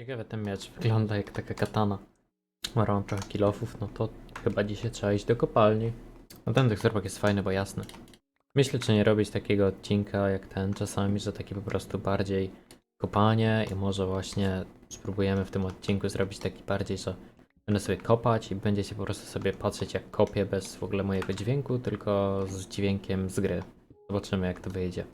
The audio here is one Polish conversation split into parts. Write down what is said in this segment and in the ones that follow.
Ciekawe ten miecz wygląda jak taka katana. Ma trochę kilofów, no to chyba dzisiaj trzeba iść do kopalni. No ten teksturpak jest fajny, bo jasny. Myślę, czy nie robić takiego odcinka jak ten czasami, że taki po prostu bardziej kopanie i może właśnie spróbujemy w tym odcinku zrobić taki bardziej, że będę sobie kopać i będziecie po prostu sobie patrzeć jak kopię bez w ogóle mojego dźwięku, tylko z dźwiękiem z gry. Zobaczymy jak to wyjdzie.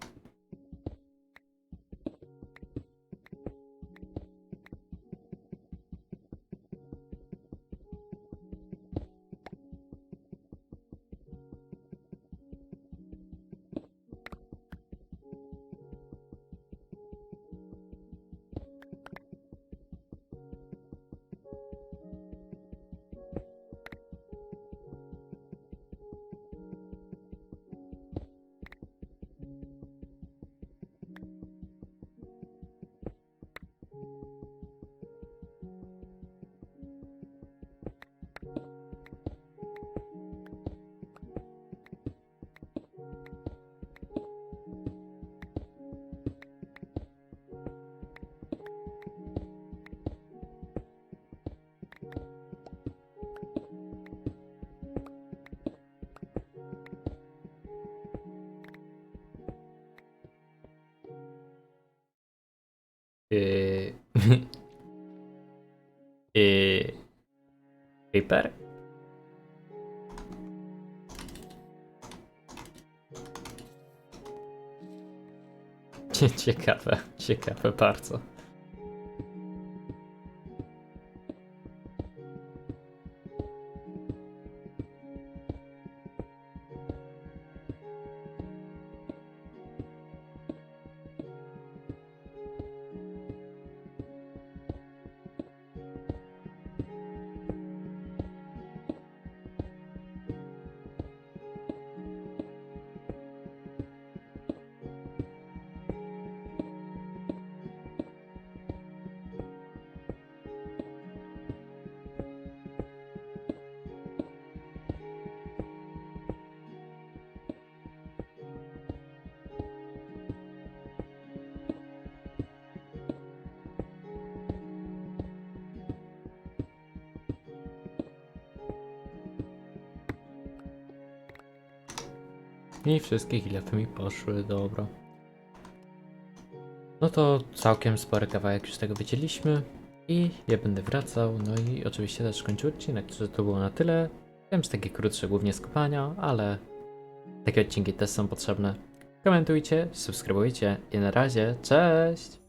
E... e... Repair. CK, CK è parso. I wszystkie hilefy mi poszły, dobra. No to całkiem spory kawałek już tego wycięliśmy i ja będę wracał, no i oczywiście też kończył odcinek, że to było na tyle. Wiem, że takie krótsze głównie z ale takie odcinki też są potrzebne. Komentujcie, subskrybujcie i na razie, cześć!